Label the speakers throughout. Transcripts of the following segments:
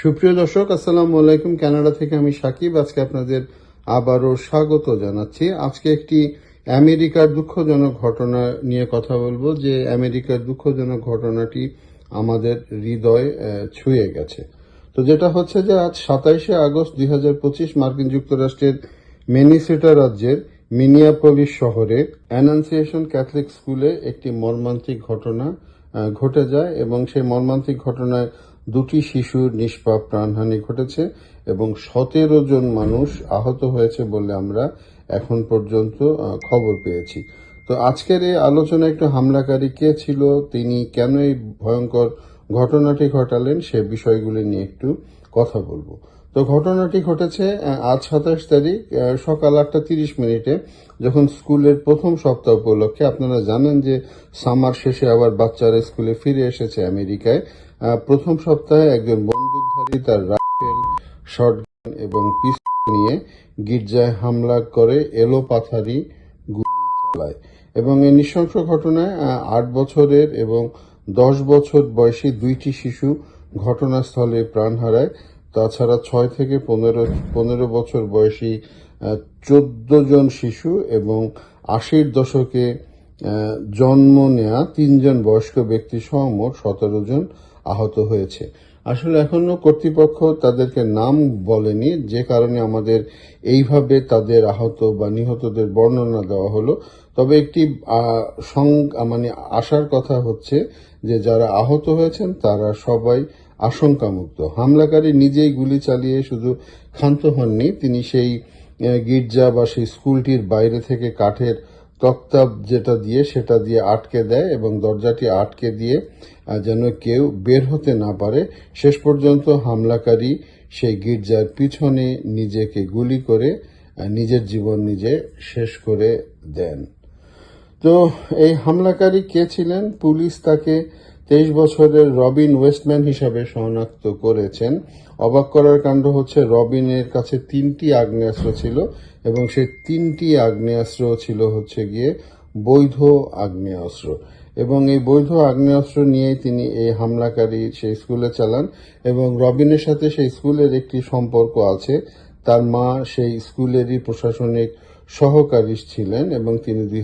Speaker 1: সুপ্রিয় দর্শক, আসসালামু আলাইকুম। কানাডা থেকে আমি সাকিব। আজকে আপনাদের আবারও স্বাগত জানাচ্ছি। আজকে একটি আমেরিকার দুঃখজনক ঘটনা নিয়ে কথা বলব। যে আমেরিকার দুঃখজনক ঘটনাটি আমাদের হৃদয় ছুঁয়ে গেছে। তো যেটা হচ্ছে যে আজ সাতাইশে আগস্ট দুই হাজার পঁচিশ মার্কিন যুক্তরাষ্ট্রের মেনিসেটা রাজ্যের মিনিয়াপলিস শহরে অ্যানাউন্সিয়েশন ক্যাথলিক স্কুলে একটি মর্মান্তিক ঘটনা ঘটে যায় এবং সেই মর্মান্তিক ঘটনায় দুটি শিশুর নিষ্পাপ প্রাণহানি ঘটেছে এবং সতেরো জন মানুষ আহত হয়েছে বলে আমরা এখন পর্যন্ত খবর পেয়েছি। তো আজকের এই আলোচনা একটু হামলাকারী কে ছিল, তিনি কেন এই ভয়ঙ্কর ঘটনাটি ঘটালেন সে বিষয়গুলি নিয়ে একটু কথা বলব। তো ঘটনাটি ঘটেছে? আজ সাতাশ তারিখ সকাল আটটা তিরিশ মিনিটে যখন স্কুলের প্রথম সপ্তাহ উপলক্ষে আপনারা জানেন যে সামার শেষে আবার বাচ্চারা স্কুলে ফিরে এসেছে আমেরিকায় প্রথম সপ্তাহে একজন বন্দুকধারী তার রাইফেল, শটগান এবং পিস্তল নিয়ে গির্জায় হামলা করে এলো পাথারি গুলি চালায় এবং এই নৃশংস ঘটনায় আট বছরের এবং দশ বছর বয়সী দুইটি শিশু ঘটনাস্থলে প্রাণ হারায়। তাছাড়া ছয় থেকে পনেরো পনেরো বছর বয়সী চোদ্দ জন শিশু এবং আশির দশকে জন্ম নেয়া তিনজন বয়স্ক ব্যক্তি সহ মোট সতেরো জন আহত হয়েছে। আসলে এখনও কর্তৃপক্ষ তাদেরকে নাম বলেনি, যে কারণে আমাদের এইভাবে তাদের আহত বা নিহতদের বর্ণনা দেওয়া হলো। তবে একটি মানে আশার কথা হচ্ছে যে যারা আহত হয়েছেন তারা সবাই আশঙ্কামুক্ত। হামলাকারী নিজেই গুলি চালিয়ে শুধু ক্ষান্ত হননি, তিনি সেই গির্জা বা সেই স্কুলটির বাইরে থেকে কাঠের তক্তা যেটা দিয়ে সেটা দিয়ে আটকে দেয় এবং দরজাটি আটকে দিয়ে যেন কেউ বের হতে না পারে। শেষ পর্যন্ত হামলাকারী সেই গির্জার পিছনে নিজেকে গুলি করে নিজের জীবন নিজে শেষ করে দেন। তো এই হামলাকারী কে ছিলেন? পুলিশ তাকে তেইশ বছরের রবিন ওয়েস্টম্যান হিসাবে শনাক্ত করেছেন। অবাক করার কাণ্ড হচ্ছে রবিনের কাছে তিনটি আগ্নেয়াস্ত্র ছিল এবং সেই তিনটি আগ্নেয়াস্ত্র ছিল হচ্ছে গিয়ে বৈধ আগ্নেয়াস্ত্র। এবং এই বৈধ আগ্নেয়াস্ত্র নিয়েই তিনি এই হামলাকারী সেই স্কুলে চালান এবং রবিনের সাথে সেই স্কুলের একটি সম্পর্ক আছে। তার মা সেই স্কুলেরই প্রশাসনিক সহকারী ছিলেন এবং তিনি দুই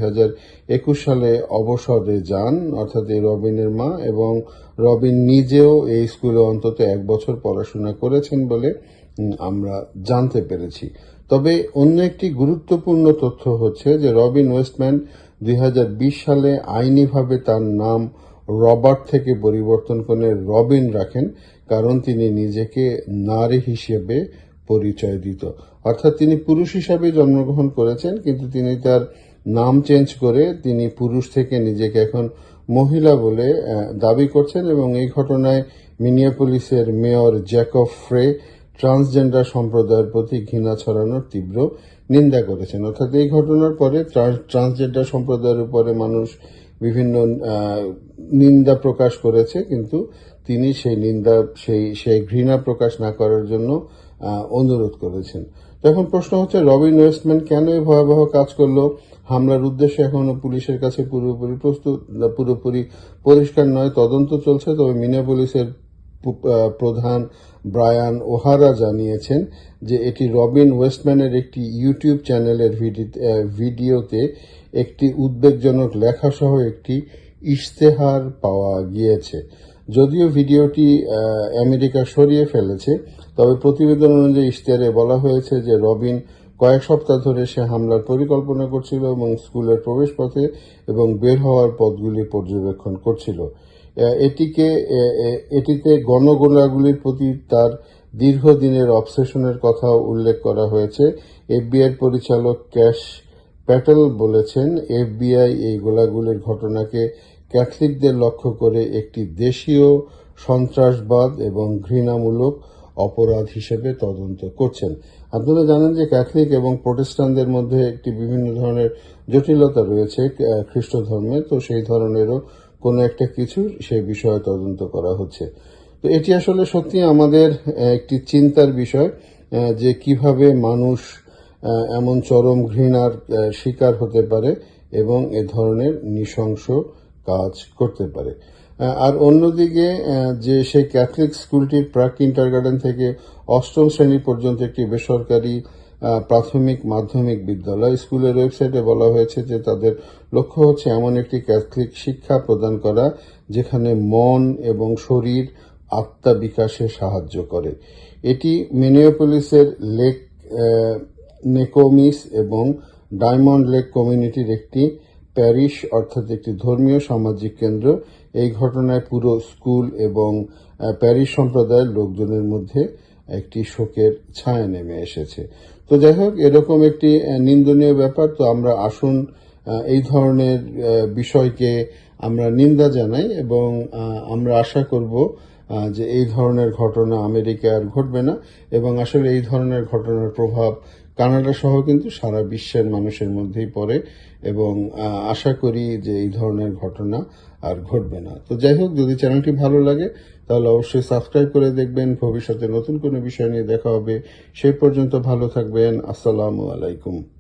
Speaker 1: একুশ সালে অবসরে যান, অর্থাৎ এই রবিনের মা, এবং রবিন নিজেও এই স্কুলে অন্তত এক বছর পড়াশোনা করেছেন বলে আমরা জানতে পেরেছি। তবে অন্য একটি গুরুত্বপূর্ণ তথ্য হচ্ছে যে রবিন ওয়েস্টম্যান দুই হাজার বিশ সালে আইনিভাবে তার নাম রবার্ট থেকে পরিবর্তন করে রবিন রাখেন, কারণ তিনি নিজেকে নারী হিসেবে পরিচয় দিত। অর্থাৎ তিনি পুরুষ হিসাবে জন্মগ্রহণ করেছেন, কিন্তু তিনি তার নাম চেঞ্জ করে তিনি পুরুষ থেকে নিজেকে এখন মহিলা বলে দাবি করছেন এবং এই ঘটনায় মিনিয়াপলিসের মেয়র জ্যাকব ফ্রে ট্রান্সজেন্ডার সম্প্রদায়ের প্রতি ঘৃণা ছড়ানোর তীব্র নিন্দা করেছেন। অর্থাৎ এই ঘটনার পরে ট্রান্স- ট্রান্সজেন্ডার সম্প্রদায়ের উপরে মানুষ বিভিন্ন নিন্দা প্রকাশ করেছে, কিন্তু তিনি সেই নিন্দা, সেই সেই ঘৃণা প্রকাশ না করার জন্য অনুরোধ করেছেন। এখন প্রশ্ন হচ্ছে রবিন ওয়েস্টম্যান কেন এই ভয়াবহ কাজ করল? হামলার উদ্দেশ্য এখনও পুলিশের কাছে পুরোপুরি প্রস্তুত পুরোপুরি পরিষ্কার নয় তদন্ত চলছে তবে আহ, প্রধান ব্রায়ান ওহারা জানিয়েছেন যে এটি রবিন ওয়েস্টম্যানের একটি ইউটিউব চ্যানেলের ভিডি- ভিডিওতে একটি উদ্বেগজনক লেখাসহ একটি ইশতেহার পাওয়া গিয়েছে। যদিও ভিডিওটি আমেরিকা সরিয়ে ফেলেছে, তবে প্রতিবেদন অনুযায়ী ইশতেহারে বলা হয়েছে যে রবিন কয়েক সপ্তাহ ধরে সে হামলার পরিকল্পনা করছিল এবং স্কুলের প্রবেশপথে এবং বের হওয়ার পথগুলি পর্যবেক্ষণ করছিল। এটিকে এটিতে গণগোলাগুলির প্রতি তার দীর্ঘদিনের অবসেশনের কথাও উল্লেখ করা হয়েছে। এফবিআই পরিচালক ক্যাশ প্যাটেল বলেছেন, এফবিআই এই গোলাগুলির ঘটনাকে ক্যাথলিকদের লক্ষ্য করে একটি দেশীয় সন্ত্রাসবাদ এবং ঘৃণামূলক অপরাধ হিসেবে তদন্ত করছেন। আপনারা জানেন যে ক্যাথলিক এবং প্রোটেস্টানদের মধ্যে একটি বিভিন্ন ধরনের জটিলতা রয়েছে খ্রিস্ট ধর্মে তো সেই ধরনেরও কোনো একটা কিছু সেই বিষয়ে তদন্ত করা হচ্ছে। তো এটি আসলে সত্যি আমাদের একটি চিন্তার বিষয় যে কীভাবে মানুষ এমন চরম ঘৃণার শিকার হতে পারে এবং এ ধরনের নৃশংস কাজ করতে পারে। আর অন্যদিকে যে সেই ক্যাথলিক স্কুলটির প্রাক ইন্টারগার্ডেন থেকে অষ্টম শ্রেণি পর্যন্ত একটি বেসরকারি প্রাথমিক মাধ্যমিক বিদ্যালয়। স্কুলের ওয়েবসাইটে বলা হয়েছে যে তাদের লক্ষ্য হচ্ছে এমন একটি ক্যাথলিক শিক্ষা প্রদান করা, যেখানে মন এবং শরীর আত্মা বিকাশে সাহায্য করে। এটি মিনিওপলিসের লেক নেকোমিস এবং ডায়মন্ড লেক কমিউনিটির একটি প্যারিশ অর্থাৎ একটি ধর্মীয় সামাজিক কেন্দ্র। এই ঘটনায় পুরো স্কুল এবং প্যারিশ সম্প্রদায়ের লোকজনের মধ্যে একটি শোকের ছায়া নেমে এসেছে। তো যাই হোক, এরকম একটি নিন্দনীয় ব্যাপার। তো আমরা আসুন এই ধরনের বিষয়কে আমরা নিন্দা জানাই এবং আমরা আশা করব যে এই ধরনের ঘটনা আমেরিকায় আর ঘটবে না এবং আসলে এই ধরনের ঘটনার প্রভাব কানাডা সহ কিন্তু সারা বিশ্বের মানুষের মধ্যেই পড়ে এবং আশা করি যে এই ধরনের ঘটনা আর ঘটবে না। তো যাই হোক, যদি চ্যানেলটি ভালো লাগে, তাহলে অবশ্যই সাবস্ক্রাইব করে দেখবেন। ভবিষ্যতে নতুন কোনো বিষয় নিয়ে দেখা হবে। সেই পর্যন্ত ভালো থাকবেন। আসসালামু আলাইকুম।